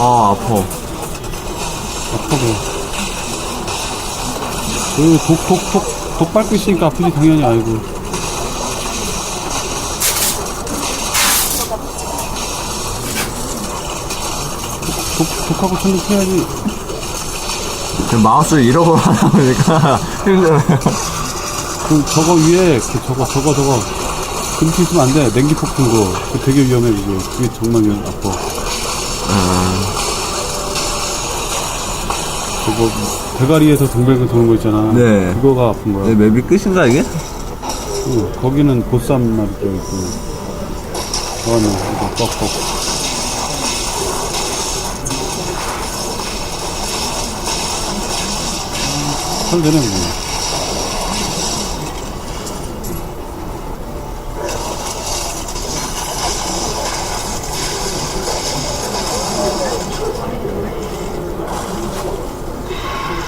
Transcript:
아, 아파. 아파서. 그, 독, 독, 독, 독 밟고 있으니까 아프지, 당연히, 아이고. 독, 독하고 천독해야지. 그 마우스를 잃어버리다 보니까 힘들어요. 그, 저거 위에, 그, 저거, 저거, 저거. 그렇게 있으면 안 돼. 냉기 폭풍 거. 그 되게 위험해, 그게. 그게 정말 위험, 아파. 저거, 대가리에서 동백을 도는 거 있잖아. 네. 그거가 아픈 거야. 네, 맵이 끝인가, 이게? 응, 거기는 보쌈 말이 있고. 저거는 이거 뻑뻑. 잘 되네, 그거.